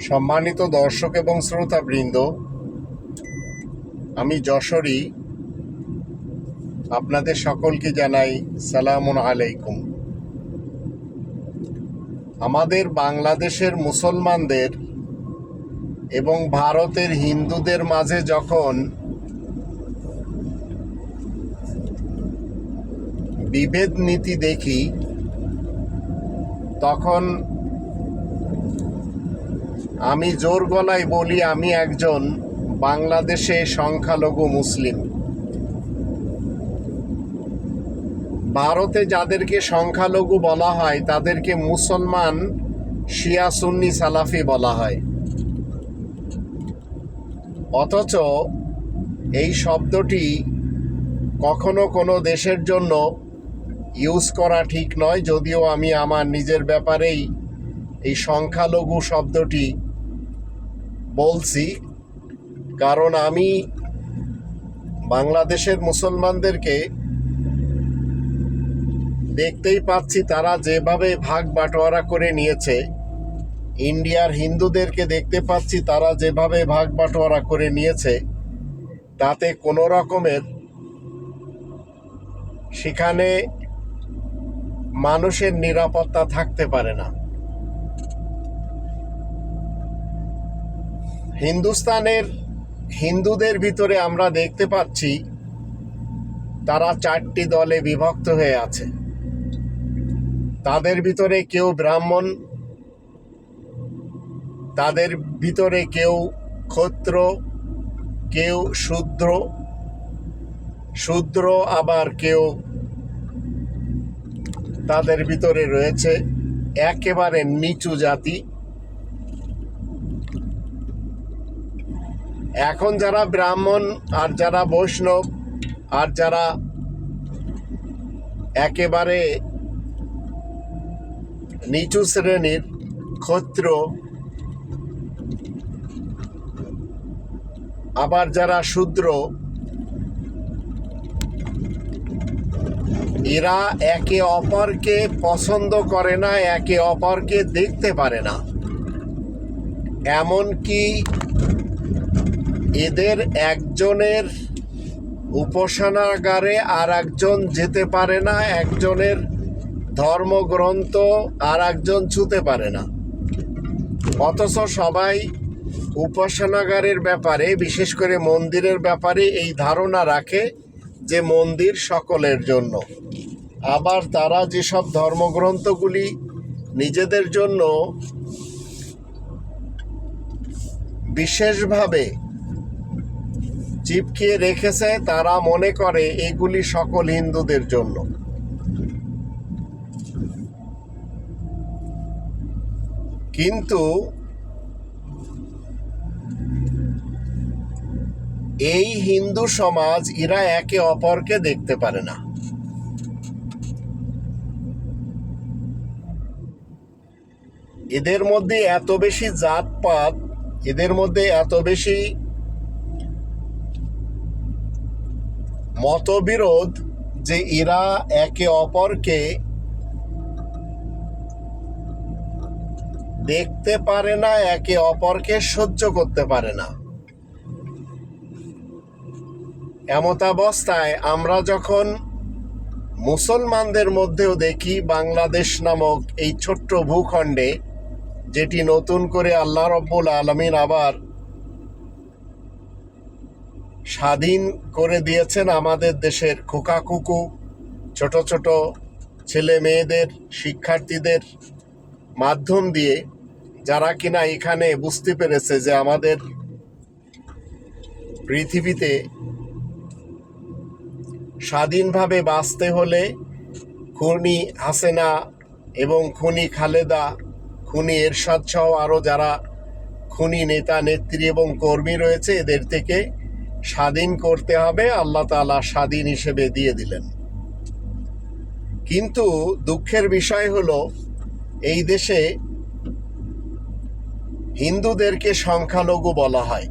সম্মানিত দর্শক এবং শ্রোতাবৃন্দ, আমি যশোরী। আপনাদের সকলকে জানাই সালামুন আলাইকুম। আমাদের বাংলাদেশের মুসলমানদের এবং ভারতের হিন্দুদের মাঝে যখন বিভেদ নীতি দেখি, তখন আমি জোর গলায় বলি, আমি একজন বাংলাদেশে সংখ্যালঘু মুসলিম। ভারতে যাদেরকে সংখ্যালঘু বলা হয়, তাদেরকে মুসলমান শিয়া সুন্নি সালাফি বলা হয়। অথচ এই শব্দটি কখনো কোনো দেশের জন্য ইউজ করা ঠিক নয়, যদিও আমি আমার নিজের ব্যাপারেই এই সংখ্যালঘু শব্দটি বলছি, কারণ আমি বাংলাদেশের মুসলমানদেরকে দেখতেই পাচ্ছি তারা যেভাবে ভাগ বাটোয়ারা করে নিয়েছে। ইন্ডিয়ার হিন্দুদেরকে দেখতে পাচ্ছি তারা যেভাবে ভাগ বাটোয়ারা করে নিয়েছে, তাতে কোনো রকমের সেখানে মানুষের নিরাপত্তা থাকতে পারে না। হিন্দুস্তানের হিন্দুদের ভিতরে আমরা দেখতে পাচ্ছি, তারা চারটি দলে বিভক্ত হয়ে আছে। তাদের ভিতরে কেউ ব্রাহ্মণ, তাদের ভিতরে কেউ ক্ষত্র, কেউ শূদ্র শূদ্র আবার কেউ তাদের ভিতরে রয়েছে একেবারে নিচু জাতি। এখন যারা ব্রাহ্মণ আর যারা বৈষ্ণব আর যারা একেবারে নিচু শ্রেণির ক্ষত্র, আবার যারা শূদ্র, এরা একে অপরকে পছন্দ করে না, একে অপরকে দেখতে পারে না। এমনকি এদের একজনের উপাসনাগারে আর একজন যেতে পারে না, একজনের ধর্মগ্রন্থ আর একজন ছুতে পারে না। অথচ সবাই উপাসনাগারের ব্যাপারে, বিশেষ করে মন্দিরের ব্যাপারে এই ধারণা রাখে যে মন্দির সকলের জন্য। আবার তারা যেসব ধর্মগ্রন্থগুলি নিজেদের জন্য বিশেষভাবে চিপকিয়ে রেখেছে, তারা মনে করে এগুলি সকল হিন্দুদের জন্য। কিন্তু এই হিন্দু সমাজ, এরা একে অপরকে দেখতে পারে না। এদের মধ্যে এত বেশি জাতপাত, এদের মধ্যে এত বেশি মতবিরোধ যে এরা একে অপরকে দেখতে পারে না, একে অপরকে সহ্য করতে পারে না। এমতাবস্থায় আমরা যখন মুসলমানদের মধ্যেও দেখি, বাংলাদেশ নামক এই ছোট্ট ভূখণ্ডে যেটি নতুন করে আল্লাহ রব্বুল আলমিন আবার স্বাধীন করে দিয়েছেন আমাদের দেশের খোকাকুকু ছোট ছোট ছেলে মেয়েদের, শিক্ষার্থীদের মাধ্যম দিয়ে, যারা কিনা এখানে বুঝতে পেরেছে যে আমাদের পৃথিবীতে স্বাধীনভাবে বাঁচতে হলে খুনি হাসেনা এবং খুনি খালেদা, খুনি এরশাদ সহ আরও যারা খুনি নেতা, নেত্রী এবং কর্মী রয়েছে এদের থেকে স্বাধীন করতে হবে, আল্লাহ তালা স্বাধীন হিসেবে দিয়ে দিলেন। কিন্তু দুঃখের বিষয় হলো, এই দেশে হিন্দুদেরকে সংখ্যালঘু বলা হয়,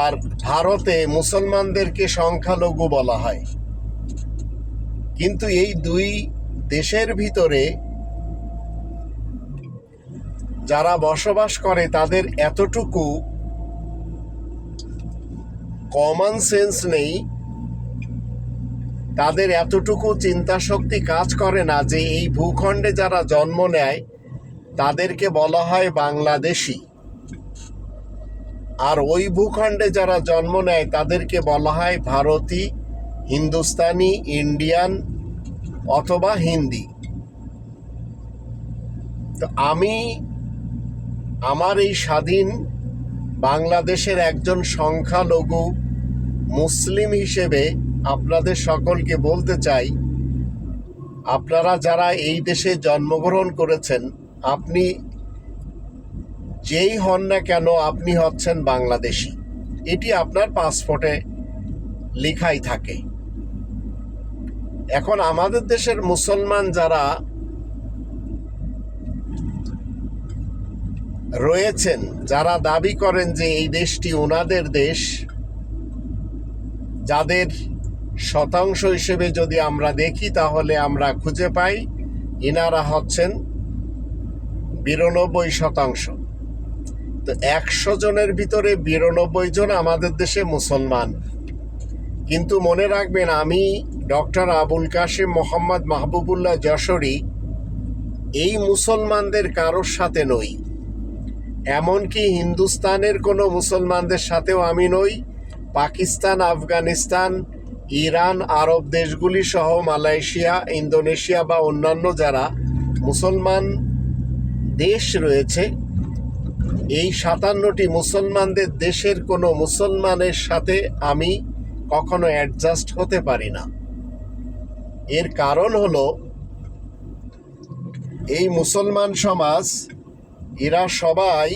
আর ভারতে মুসলমানদেরকে সংখ্যালঘু বলা হয়। কিন্তু এই দুই দেশের ভিতরে যারা বসবাস করে, তাদের এতটুকু কমন সেন্স নেই। তাদের এতটুকু চিন্তা শক্তি কাজ করে না যে এই ভূখণ্ডে যারা জন্ম নেয়, তাদেরকে বলা হয় বাংলাদেশি। আর ওই ভূখণ্ডে যারা জন্ম নেয়, তাদেরকে বলা হয় ভারতী, হিন্দুস্তানি, ইন্ডিয়ান অথবা হিন্দি। তো আমি আমার এই স্বাধীন বাংলাদেশের একজন সংখ্যালঘু মুসলিম হিসেবে আপনাদের সকলকে বলতে চাই, আপনারা যারা এই দেশে জন্মগ্রহণ করেছেন, আপনি যেই হন না কেন আপনি হচ্ছেন বাংলাদেশি। এটি আপনার পাসপোর্টে লেখাই থাকে। এখন আমাদের দেশের মুসলমান যারা রয়েছেন, যারা দাবি করেন যে এই দেশটি ওনাদের দেশ যাদের শতাংশ হিসেবে যদি আমরা দেখি, তাহলে আমরা খুঁজে পাই ইনারা হচ্ছেন বিরানব্বই শতাংশ। তো একশো জনের ভিতরে বিরানব্বই জন আমাদের দেশে মুসলমান। কিন্তু মনে রাখবেন, আমি ডক্টর আবুল কাশিম মোহাম্মদ মাহবুবুল্লাহ যশোরী এই মুসলমানদের কারোর সাথে নই। এমনকি হিন্দুস্তানের কোনো মুসলমানদের সাথেও আমি নই। পাকিস্তান, আফগানিস্তান, ইরান, আরব দেশগুলি সহ মালয়েশিয়া, ইন্দোনেশিয়া বা অন্যান্য যারা মুসলমান দেশ রয়েছে, এই সাতান্নটি মুসলমানদের দেশের কোনো মুসলমানের সাথে আমি কখনো অ্যাডজাস্ট হতে পারি না। এর কারণ হলো, এই মুসলমান সমাজ, এরা সবাই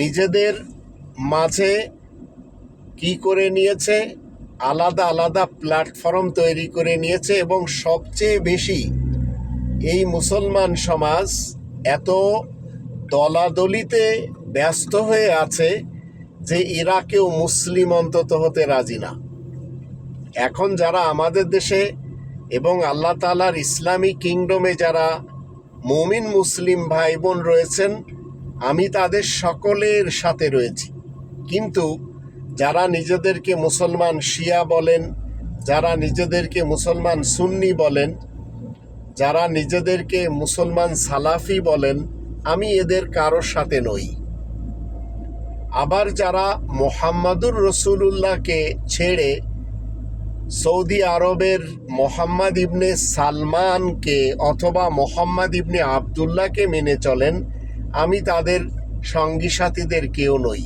নিজেদের মাঝে কি করে নিয়েছে? আলাদা আলাদা প্ল্যাটফর্ম তৈরি করে নিয়েছে এবং সবচেয়ে বেশি এই মুসলমান সমাজ এত দলাদলিতে ব্যস্ত হয়ে আছে যে এরা কেউ মুসলিম অন্তত হতে রাজি না। এখন যারা আমাদের দেশে এবং আল্লাহ তালার ইসলামী কিংডমে যারা মুমিন মুসলিম ভাই বোন রয়েছেন, আমি তাদের সকলের সাথে রয়েছি। কিন্তু যারা নিজেদেরকে মুসলমান শিয়া বলেন, যারা নিজেদেরকে মুসলমান সুন্নি বলেন, যারা নিজেদেরকে মুসলমান সালাফি বলেন, আমি এদের কারোর সাথে নই। আবার যারা মোহাম্মদুর রসুলুল্লাহকে ছেড়ে সৌদি আরবের মোহাম্মদ ইবনে সালমানকে অথবা মোহাম্মদ ইবনে আবদুল্লাহকে মেনে চলেন, আমি তাদের সঙ্গী সাথীদের কেউ নই।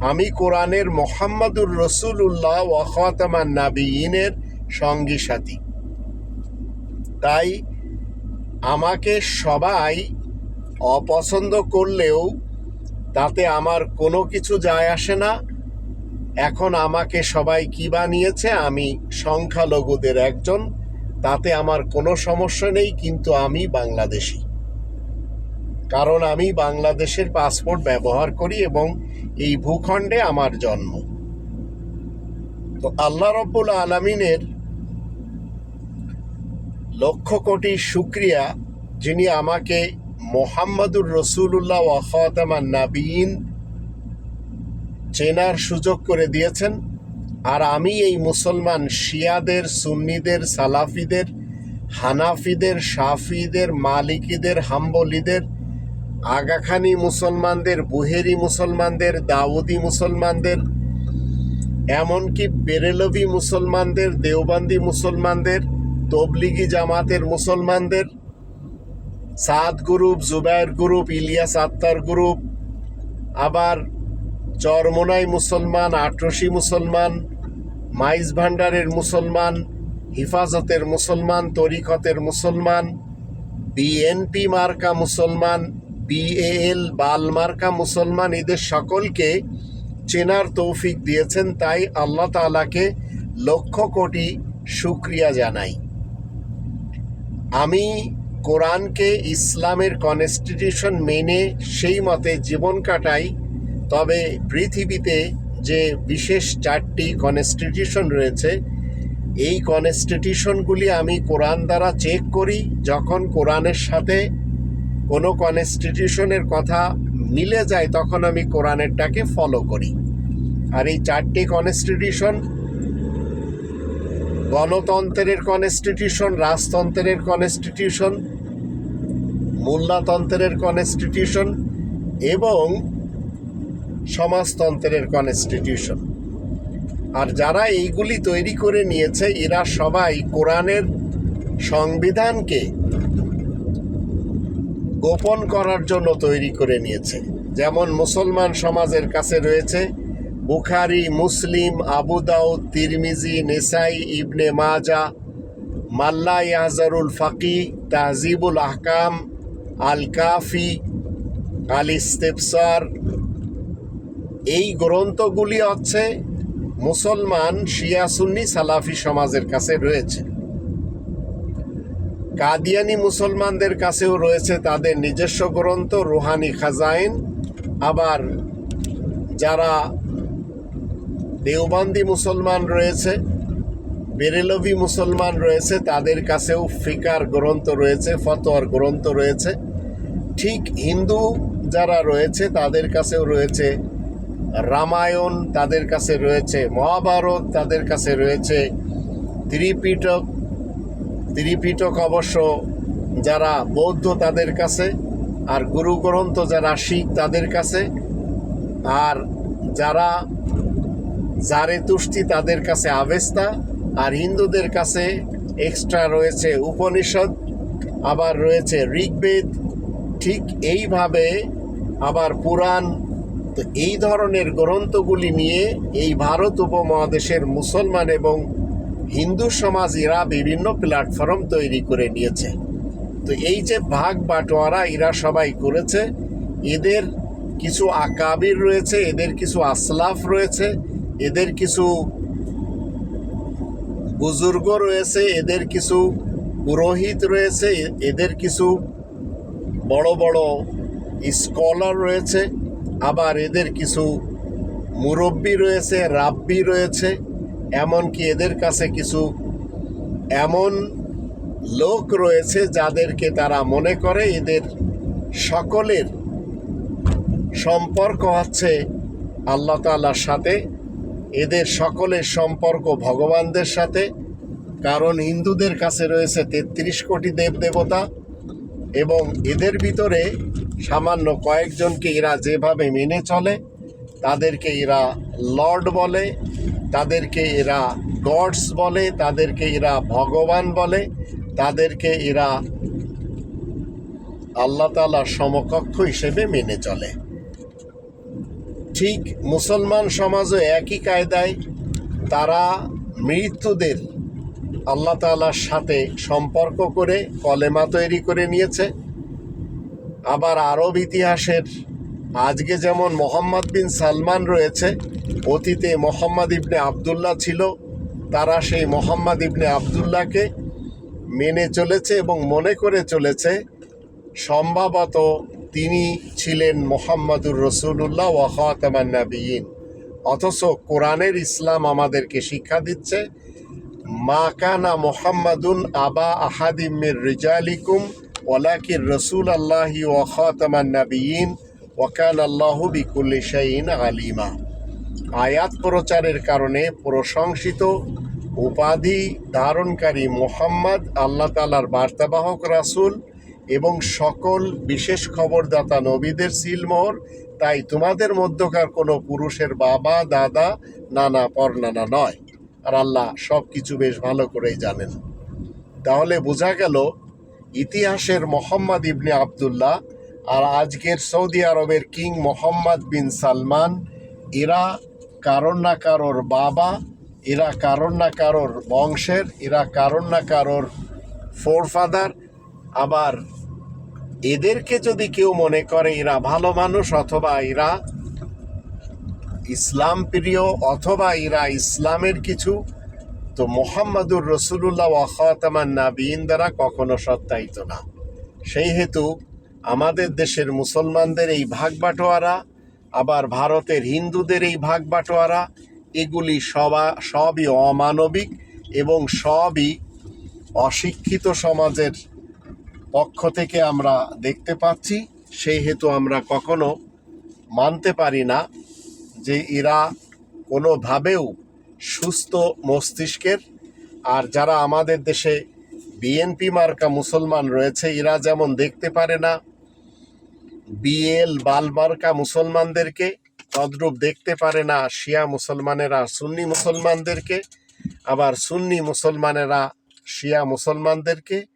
আমি কোরআনের মোহাম্মদুর রসুল্লাহ ওয়াখাতামান নাবিয়িনের সঙ্গী সাথী। তাই আমাকে সবাই অপছন্দ করলেও তাতে আমার কোনো কিছু যায় আসে না। এখন আমাকে সবাই কি বানিয়েছে? আমি সংখ্যালঘুদের একজন, তাতে আমার কোনো সমস্যা নেই, কিন্তু আমি বাংলাদেশি। কারণ আমি বাংলাদেশের পাসপোর্ট ব্যবহার করি এবং এই ভূখণ্ডে আমার জন্ম। তো আল্লাহ রব্বুল আলমিনের লক্ষ কোটি শুক্রিয়া, যিনি আমাকে মোহাম্মদুর রসুল্লাহ ওয়াখাতামান নাবিন চেনার সুযোগ করে দিয়েছেন। আর আমি এই মুসলমান শিয়াদের, সুন্নিদের, সালাফিদের, হানাফিদের, সাফিদের, মালিকিদের, হাম্বলিদের আগাখানি মুসলমানদের, বুহেরি মুসলমানদের, দাউদি মুসলমানদের, এমনকি বেরেলভি মুসলমানদের, দেওবান্দি মুসলমানদের, তবলিগি জামাতের মুসলমানদের, সাদ গ্রুপ, জুবায়ের গ্রুপ, ইলিয়াস আত্মার গ্রুপ, আবার চরমোনাই মুসলমান, আটরসি মুসলমান, মাইজ ভান্ডারের মুসলমান, হিফাজতের মুসলমান, তরিকতের মুসলমান, বিএনপি মার্কা মুসলমান বিএএল বাল মার্কা মুসলমান এদের সকলকে চেনার তৌফিক দিয়েছেন, তাই আল্লাহ তালাকে লক্ষ কোটি শুক্রিয়া জানাই। আমি কোরআনকে ইসলামের কনস্টিটিউশন মেনে সেই মতে জীবন কাটাই, তবে পৃথিবীতে যে বিশেষ চারটি কনস্টিটিউশন রয়েছে, এই কনস্টিটিউশনগুলি আমি কোরআন দ্বারা চেক করি, যখন কোরআনের সাথে কোনো কনস্টিটিউশনের কথা মিলে যায়, তখন আমি কোরআনেরটাকে ফলো করি। আর এই চারটি কনস্টিটিউশন গণতন্ত্রের কনস্টিটিউশন রাজতন্ত্রের কনস্টিটিউশন মোল্লাতন্ত্রের কনস্টিটিউশন এবং সমাজতন্ত্রের কনস্টিটিউশন আর যারা এইগুলি তৈরি করে নিয়েছে, এরা সবাই কোরআনের সংবিধানকে গোপন করার জন্য তৈরি করে নিয়েছে। যেমন মুসলমান সমাজের কাছে রয়েছে বুখারি, মুসলিম, আবু দাউদ, তিরমিজি, নেসাই, ইবনে মাজা মাল্লা ইয়াজারুল ফাকি, তাহজিবুল আহকাম আল কাফি আল ইস্তেফসার এই গ্রন্থগুলি হচ্ছে মুসলমান শিয়া সুন্নি সালাফি সমাজের কাছে রয়েছে। কাদিয়ানি মুসলমানদের কাছেও রয়েছে তাদের নিজস্ব গ্রন্থ, রুহানি খাজাইন। আবার যারা দেওবান্দি মুসলমান রয়েছে, বেরেলভি মুসলমান রয়েছে, তাদের কাছেও ফিকার গ্রন্থ রয়েছে, ফতোয়ার গ্রন্থ রয়েছে। ঠিক হিন্দু যারা রয়েছে, তাদের কাছেও রয়েছে রামায়ণ, তাদের কাছে রয়েছে মহাভারত, তাদের কাছে রয়েছে ত্রিপিটক ত্রিপিটক অবশ্য যারা বৌদ্ধ তাদের কাছে আর গুরু গ্রন্থ যারা শিখ তাদের কাছে, আর যারা জারে তুষ্টি তাদের কাছে আবেস্তা, আর হিন্দুদের কাছে এক্সট্রা রয়েছে উপনিষদ, আবার রয়েছে ঋগ্বেদ। ঠিক এইভাবে আবার পুরাণ, তো এই ধরনের গ্রন্থগুলি নিয়ে এই ভারত উপমহাদেশের মুসলমান এবং হিন্দু সমাজ এরা বিভিন্ন প্ল্যাটফর্ম তৈরি করে নিয়েছে। তো এই যে ভাগ বাটোয়ারা এরা সবাই করেছে, এদের কিছু আকাবির রয়েছে, এদের কিছু আসলাফ রয়েছে, এদের কিছু বুজুর্গ রয়েছে, এদের কিছু পুরোহিত রয়েছে, এদের কিছু বড় বড় স্কলার রয়েছে, আবার এদের কিছু মুরব্বী রয়েছে, রাব্বি রয়েছে। এমনকি এদের কাছে কিছু এমন লোক রয়েছে যাদেরকে তারা মনে করে এদের সকলের সম্পর্ক হচ্ছে আল্লাহ তাআলার সাথে, এদের সকলের সম্পর্ক ভগবানদের সাথে, কারণ হিন্দুদের কাছে রয়েছে তেত্রিশ কোটি দেবদেবতা এবং এদের ভিতরে সামান্য কয়েকজনকে এরা যেভাবে মেনে চলে, তাদেরকে এরা লর্ড বলে তাদেরকে এরা গডস বলে, তাদেরকে এরা ভগবান বলে, তাদেরকে এরা আল্লাহ তালার সমকক্ষ হিসেবে মেনে চলে। ঠিক মুসলমান সমাজও একই কায়দায় তারা মৃত্যুদের আল্লাহ তালার সাথে সম্পর্ক করে, কলেমা তৈরি করে নিয়েছে। আবার আরব ইতিহাসের আজকে যেমন মোহাম্মদ বিন সালমান রয়েছে অতীতে মোহাম্মদ ইবনে আবদুল্লাহ ছিল, তারা সেই মোহাম্মদ ইবনে আবদুল্লাহকে মেনে চলেছে এবং মনে করে চলেছে, সম্ভবত তিনি ছিলেন মোহাম্মদুর রসুল্লাহ ওয়াহাতামান নাবিয়িন অথচ কোরআনের ইসলাম আমাদেরকে শিক্ষা দিচ্ছে, মা কানা মোহাম্মদুন আবা আহাদিমের রিজালিকুম ওলাকির রসুল আল্লাহি ওয়াহাতামান নাবিয়িন ওয়াকান আল্লাহ বিকুল্লি শাইন আলিমা। আয়াত প্রচারের কারণে প্রশংসিত উপাধি ধারণকারী মোহাম্মদ আল্লাহ তালার বার্তাবাহক রাসূল এবং সকল বিশেষ খবরদাতা নবীদের সিলমোহর, তাই তোমাদের মধ্যকার কোনো পুরুষের বাবা, দাদা, নানা, পরনানা নয়। আর আল্লাহ সব কিছু বেশ ভালো করেই জানেন। তাহলে বোঝা গেল, ইতিহাসের মোহাম্মদ ইবনে আবদুল্লাহ আর আজকের সৌদি আরবের কিং মোহাম্মদ বিন সালমান, এরা কারোর না কারোর বাবা, এরা কারোর না কারোর বংশের, এরা কারোর না কারোর ফোরফাদার আবার এদেরকে যদি কেউ মনে করে এরা ভালো মানুষ অথবা এরা ইসলাম প্রিয় অথবা এরা ইসলামের কিছু, তো মোহাম্মদুর রসুল্লাহ ওয়াখাতামান নাবিন দ্বারা কখনো সত্যায়িত না। সেই হেতু আমাদের দেশের মুসলমানদের এই ভাগ বাটোয়ারা আবার ভারতের হিন্দুদের এই ভাগ বাটোয়ারা এগুলি সবা, সবই অমানবিক এবং সবই অশিক্ষিত সমাজের পক্ষ থেকে আমরা দেখতে পাচ্ছি। সেই হেতু আমরা কখনো মানতে পারি না যে এরা কোনোভাবেও সুস্থ মস্তিষ্কের। আর যারা আমাদের দেশে বিএনপি মার্কা মুসলমান রয়েছে, এরা যেমন দেখতে পারে না বিএল, বালমার্কা মুসলমানদেরকে তদ্রূপ দেখতে পারে না, শিয়া মুসলমানেরা, সুন্নি মুসলমানদেরকে, আবার সুন্নি মুসলমানেরা, শিয়া মুসলমানদেরকে,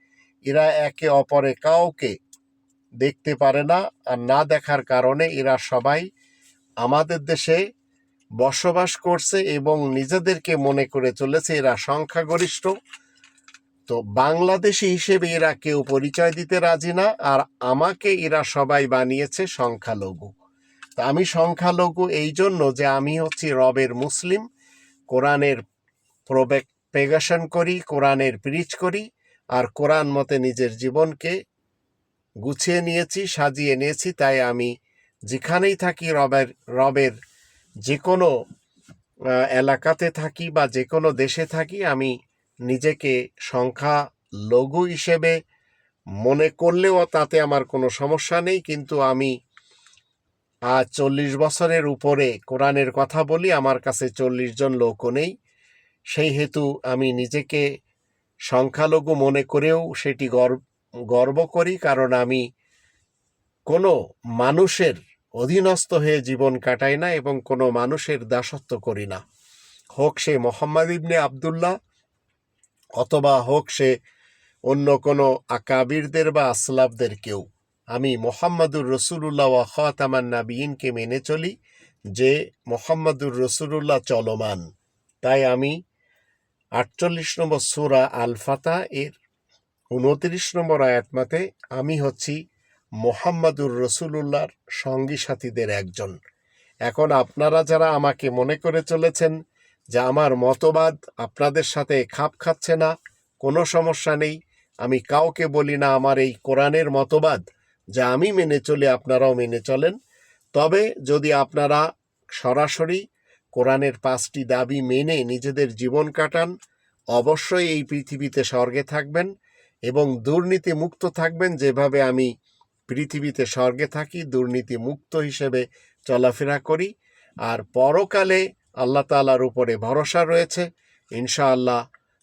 এরা একে অপরে কাউকে দেখতে পারে না আর না দেখার কারণে এরা সবাই আমাদের দেশে বসবাস করছে এবং নিজেদেরকে মনে করে চলেছে। এরা সংখ্যাগরিষ্ঠ তো বাংলাদেশি হিসেবে এরা কেউ পরিচয় দিতে রাজি না, আর আমাকে এরা সবাই বানিয়েছে সংখ্যালঘু। তা আমি সংখ্যালঘু এই জন্য যে আমি হচ্ছি রবের মুসলিম, কোরআনের প্রোপেগাশন করি, কোরআনের প্রিচ করি, আর কোরআন মতে নিজের জীবনকে গুছিয়ে নিয়েছি, সাজিয়ে নিয়েছি, তাই আমি যেখানেই থাকি রবের রবের যে কোনো এলাকাতে থাকি বা যে কোনো দেশে থাকি, আমি নিজেকে সংখ্যা লঘু হিসেবে মনে করলেও তাতে আমার কোনো সমস্যা নেই, কিন্তু আমি আজ চল্লিশ বছরের উপরে কোরআনের কথা বলি, আমার কাছে চল্লিশ জন লোকও নেই। সেই হেতু আমি নিজেকে সংখ্যালঘু মনে করেও সেটি গর্ব গর্ব করি, কারণ আমি কোনো মানুষের অধীনস্থ হয়ে জীবন কাটাই না এবং কোনো মানুষের দাসত্ব করি না। হোক সে মোহাম্মদ ইবনে আবদুল্লাহ অথবা হোক সে অন্য কোনো আকাবিরদের বা আসলাফদের কেউ। আমি মোহাম্মদুর রসুল্লাহ ওয়া খাতামান নাবিয়িনকে মেনে চলি যে মোহাম্মদুর রসুল্লাহ চলমান। তাই আমি আটচল্লিশ নম্বর সুরা আল ফাতা এর উনত্রিশ নম্বর আয়াত মতে আমি হচ্ছি মোহাম্মদুর রসুলুল্লাহর সঙ্গী সাথীদের একজন। এখন আপনারা যারা আমাকে মনে করে চলেছেন যে আমার মতবাদ আপনাদের সাথে খাপ খাচ্ছে না, কোনো সমস্যা নেই। আমি কাউকে বলি না আমার এই কোরআনের মতবাদ যা আমি মেনে চলে, আপনারাও মেনে চলেন। তবে যদি আপনারা সরাসরি কোরআনের পাঁচটি দাবি মেনে নিজেদের জীবন কাটান, অবশ্যই এই পৃথিবীতে স্বর্গে থাকবেন এবং দুর্নীতি মুক্ত থাকবেন। যেভাবে আমি পৃথিবীতে স্বর্গে থাকি দুর্নীতি মুক্ত হিসেবে চলাফেরা করি। আর পরকালে আল্লাহ তালার উপরে ভরসা রয়েছে। ইনশাআল্লাহ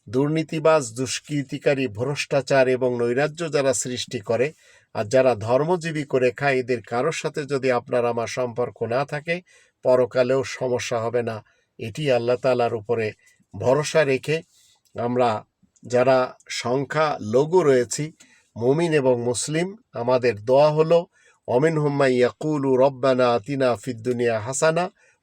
দুর্নীতিবাজ, দুষ্কৃতিকারী, ভ্রষ্টাচার এবং নৈরাজ্য যারা সৃষ্টি করে আর যারা ধর্মজীবী করে খায়, এদের কারোর সাথে যদি আপনার আমার সম্পর্ক না থাকে, পরকালেও সমস্যা হবে না। এটি আল্লাহ তালার উপরে ভরসা রেখে আমরা যারা সংখ্যা লঘু রয়েছি, মুমিন এবং মুসলিম, আমাদের দোয়া হলো অমিন হুম্মা ইয়াকুলু রব্বানা আতিনা ফিদ্দুনিয়া হাসানা